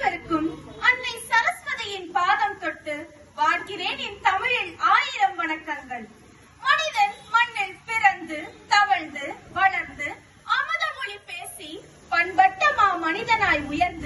அனைவருக்கும் அன்னை சரஸ்வதியின் பாதம் தொட்டு வாழ்கிறேன் என் தமிழில் ஆயிரம் வணக்கங்கள். மனிதன் மண்ணில் பிறந்து தவழ்ந்து வளர்ந்து அமுத மொழி பேசி பண்பட்ட மா மனிதனாய் உயர்ந்து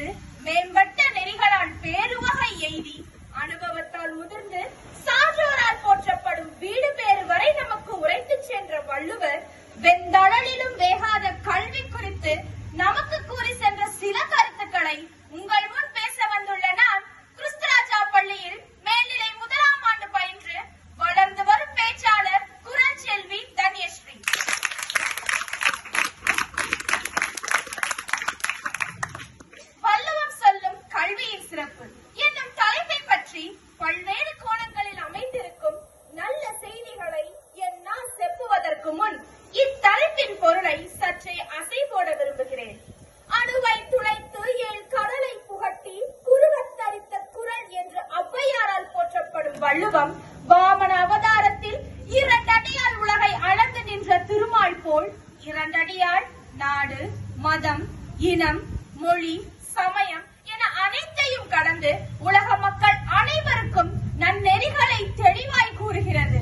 போல் இரண்டடியால் நாடு மதம் இனம் மொழி சமயம் என அனைத்தையும் கடந்து உலக மக்கள் அனைவருக்கும் நன்னெறிகளை தெளிவாய் கூறுகிறது.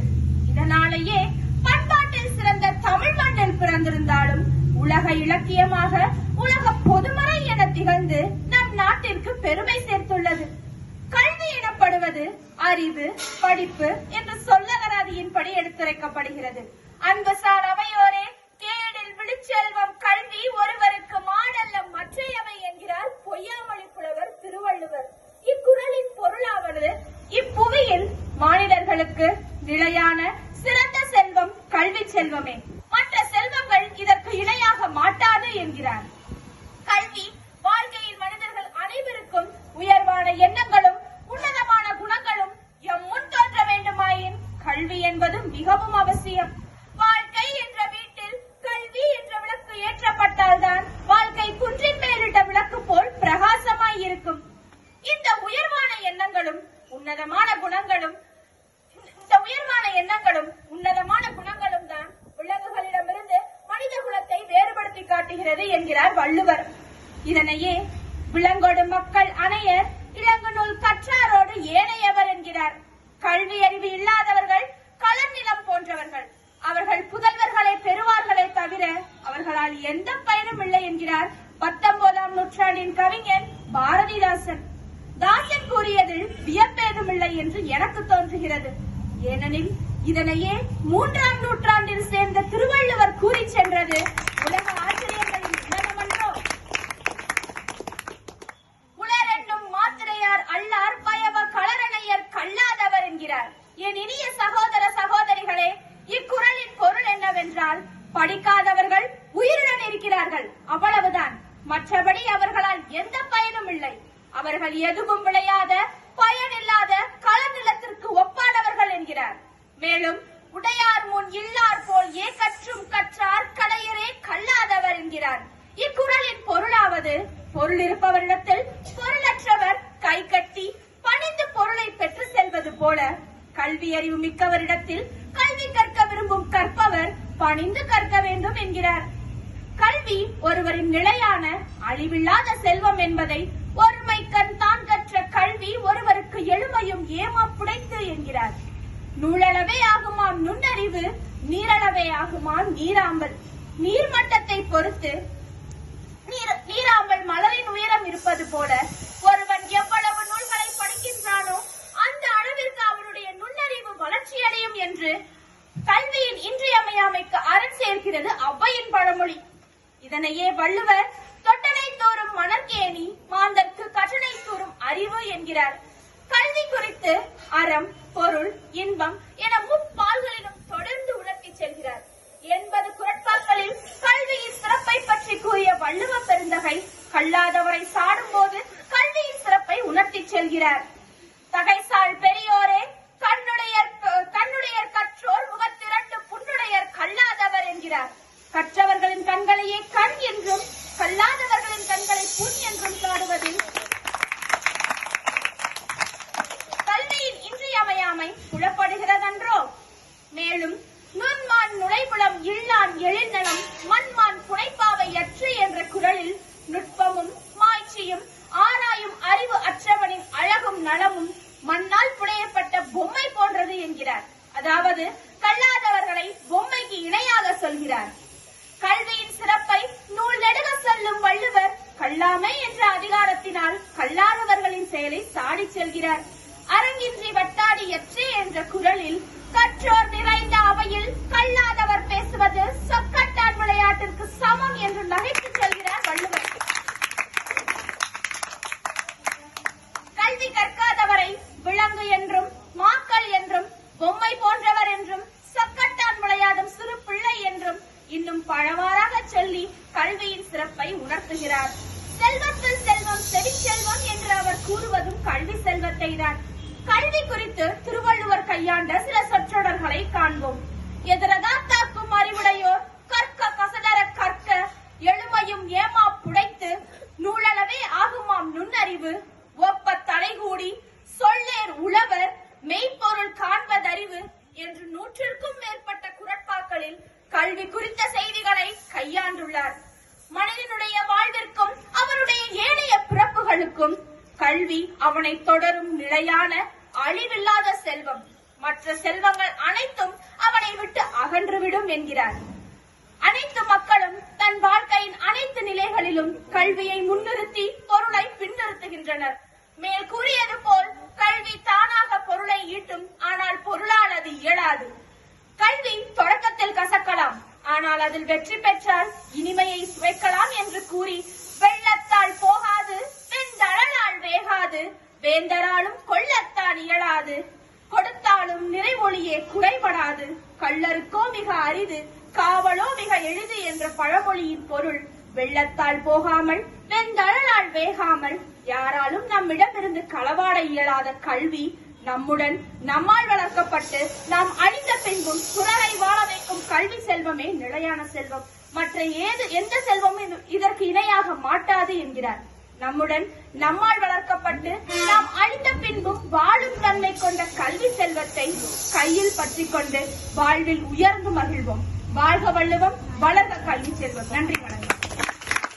இதனாலேயே பண்பாட்டில் சிறந்த தமிழ் மண்ணில் பிறந்திருந்தாலும் உலக இலக்கியமாக உலக பொதுமறை என திகழ்ந்து நம் நாட்டிற்கு பெருமை சேர்த்துள்ளது. கல்வி எனப்படுவது அறிவு படிப்பு என்று சொல்லகராதியின்படி எடுத்துரைக்கப்படுகிறது. அன்பு சார் அவையோர் கேடில் விழுச்செல்வம் கல்வி ஒருவருக்கு மாடல்ல மற்றையவை என்கிறார் பொய்யாமொழி புலவர் திருவள்ளுவர் இக்குறளின் பொருளாவது இப்புவியில் மாநிலர்களுக்கு நிலையான சிறந்த செல்வம் கல்வி செல்வமே. மற்ற செல்வங்கள் இதற்கு இணையாக மாட்டாது என்கிறார். கல்வி வாழ்க்கையில் மனிதர்கள் அனைவருக்கும் உயர்வான எண்ணங்களும் உன்னதமான குணங்களும் எம் முன் தோன்ற வேண்டுமாயின் கல்வி என்பது மிகவும் அவசியம். வாழ்க்கை என்ற வீட்டில் கல்வி என்ற விளக்கு ஏற்றப்பட்டால்தான் வாழ்க்கை குன்றின் மேலிட்ட விளக்கு போல் பிரகாசமாய் இருக்கும். இந்த உயர்வான எண்ணங்களும் உன்னதமான குணங்களும் இந்த உயர்வான எண்ணங்களும் உன்னதமான குணங்களும் தான் விலங்குகளிடமிருந்து மனித குலத்தை இருக்கிறது என்கிறார் வள்ளுவர். இதனையே விளங்கோடு மக்கள் அணையர் இளங்கு நூல் கற்றாரோடு ஏனையவர் என்கிறார். கல்வி அறிவு இல்லாதவர்கள் களர் நிலம் போன்றவர்கள். அவர்கள் புதல்வர்களை பெறுவார்களே தவிர அவர்களால் எந்த பயனும் இல்லை என்கிறார் பத்தொன்பதாம் நூற்றாண்டின் கவிஞர் பாரதிதாசன். தாசன் கூறியதில் வியப்பேதும் இல்லை என்று எனக்கு தோன்றுகிறது. ஏனெனில் இதனையே மூன்றாம் நூற்றாண்டில் சேர்ந்த திருவள்ளுவர் கூறி சென்றது அவர்கள் எதுவும் விளையாத பயனில்லாத களநிலத்திற்கு ஒப்பானவர்கள் என்கிறார். மேலும் உடையார் முன் இல்லார் போல் ஏ கற்றும் கற்றார் கடையரே கல்லாதவர் என்கிறார். இக்குறளின் பொருளாவது பொருள் இருப்பவரிடத்தில் பொருளற்றவர் கை கட்டி பணிந்து பொருளை பெற்று செல்வது போல கல்வி அறிவு மிக்கவரிடத்தில் கல்வி கற்க விரும்பும் கற்பவர் பணிந்து கற்க வேண்டும் என்கிறார். கல்வி ஒருவரின் நிலையான அழிவில்லாத செல்வம் என்பதை ஒரு கண் தான் கற்ற கல்வி ஒருவருக்கு எழுமையும் ஏமா புடைத்து என்கிறார். நூலளவே ஆகுமாம் நுண்ணறிவு நீரளவே ஆகுமாம் நீராம்பல். நீர்மட்டத்தை பொறுத்து நீர் நீராம்பல் மலரின் உயரம் இருப்பது போல ஒருவன் எவ்வளவு நூல்களை படிக்கின்றானோ அந்த அளவிற்கு அவனுடைய நுண்ணறிவு வளர்ச்சியடையும் என்று கல்வியின் இன்றியமையாமைக்கு அரண் சேர்க்கிறது அவ்வையின் பழமொழி. இதனையே வள்ளுவர் தொட்டனை தோறும் மணற்கேணி மாந்தர்க்கு கட்டணை கூறும் அறிவு என்கிறார். கல்வி குறித்து அறம் பொருள் இன்பம் என முப்பால்களிலும் தொடர்ந்து உணர்த்தி செல்கிறார். எண்பது குரட்பாக்களில் கல்வியின் சிறப்பை பற்றி கூறிய வள்ளுவ பெருந்தகை கல்லாதவரை சாடும் போது கல்வியின் சிறப்பை உணர்த்தி செல்கிறார். தகைசால் பெரியோரே கண்ணுடையர் கண்ணுடையர் கற்றோர் முகத்திரண்டு புண்ணுடையர் கல்லாதவர் என்கிறார். கற்றவர்களின் கண்களையே கண் என்றும் கல்லாதவர்களின் கண்களை பூமி என்றும் தாடுவதில் கல்வியின் இன்றியமையாமை புலப்படுகிறதன்றோ? மேலும் நுண்மான் நுழைபுலம் இல்லான் எழில்நலம் மண்மான் புனைப்பாவை அற்று என்ற குரலில் நுட்பமும் மாய்ச்சியும் ஆராயும் அறிவு அற்றவனின் அழகும் நலமும் மண்ணால் புனையப்பட்ட பொம்மை போன்றது என்கிறார். அதாவது கல்லாதவர்களை பொம்மைக்கு இணையாக சொல்கிறார். என்ற அதிகாரத்தினால் கல்லாதவர்களின் செயலை சாடி செல்கிறார். அரங்கின்றி வட்டாடி எற்றே என்ற குரலில் கற்றோர் நிற அவையில் கல்லாதவர் பேசுவது சொக்கட்டான் விளையாட்டிற்கு சமம் என்று நகைத்துச் செல்கிறார் வள்ளுவர் கல்வி கற்காதவரை விலங்கு என்றும் மாக்கள் என்றும் பொம்மை போன்றவர் என்றும் சொக்கட்டான் விளையாடும் சிறு பிள்ளை என்றும் இன்னும் பழவாறாக சொல்லி கல்வியின் சிறப்பை உணர்த்துகிறார் செல்வத்தில் செல்வம் செவிச்செல்வம் என்று அவர் கூறுவதும் கல்வி செல்வத்தை தான் கல்வி குறித்து திருவள்ளுவர் கையாண்ட சில சொற்றொடர்களை காண்போம் எதிரதாத்தாக்கும் அறிவுடையோர் கற்க கசடர கற்க எழுமையும் ஏமா புடைத்து நூலளவே ஆகுமாம் நுண்ணறிவு ஒப்ப தலைகூடி சொல்லேர் உழவர் மெய்ப்பொருள் காண்பதறிவு என்று நூற்றிற்கும் மேற்பட்ட குரட்பாக்களில் கல்வி குறித்த செய்திகளை கையாண்டுள்ளார் மனிதனுடைய வாழ்விற்கும் அவருடைய ஏனைய பிறப்புகளுக்கும் கல்வி அவனை தொடரும் நிலையான அழிவில்லாத செல்வம். மற்ற செல்வங்கள் அனைத்தும் அவனை விட்டு அகன்றுவிடும் என்கிறார். அனைத்து மக்களும் தன் வாழ்க்கையின் அனைத்து நிலைகளிலும் கல்வியை முன்னிறுத்தி பொருளை பின்னிறுத்துகின்றனர். மேல் கூறியது போல் கல்வி தானாக பொருளை ஈட்டும் ஆனால் பொருளால் அது இயலாது. கல்வி தொடக்கத்தில் கசக்கலாம் ஆனால் அதில் வெற்றி பெற்றால் இனிமையை சுவைக்கலாம் என்று கூறி வெள்ளத்தால் போகாது வெந்தழலால் வேகாது வேந்தராலும் கொள்ளத்தான் இயலாது. கொடுத்தாலும் நிறைமொழியே குறைபடாது. கள்ளருக்கோ மிக அரிது காவலோ மிக எளிது என்ற பழமொழியின் பொருள் வெள்ளத்தால் போகாமல் வெந்தழலால் வேகாமல். யாராலும் நம்மிடமிருந்து களவாட இயலாத கல்வி நம்முடன் நம்மால் வளர்க்கப்பட்டு நாம் அழிந்த பின்பும் குரலை வாழ வைக்கும் கல்வி செல்வமே நிலையான செல்வம். மற்ற ஏது எந்த செல்வமும் இது- இதற்கு இணையாக மாட்டாது என்கிறார். நம்முடன் நம்மால் வளர்க்கப்பட்டு நாம் அழிந்த பின்பும் வாழும் தன்மை கொண்ட கல்வி செல்வத்தை கையில் பற்றிக் கொண்டு வாழ்வில் உயர்ந்து மகிழ்வோம். வாழ்க வள்ளுவம் வளர்க கல்வி செல்வம். நன்றி வணக்கம்.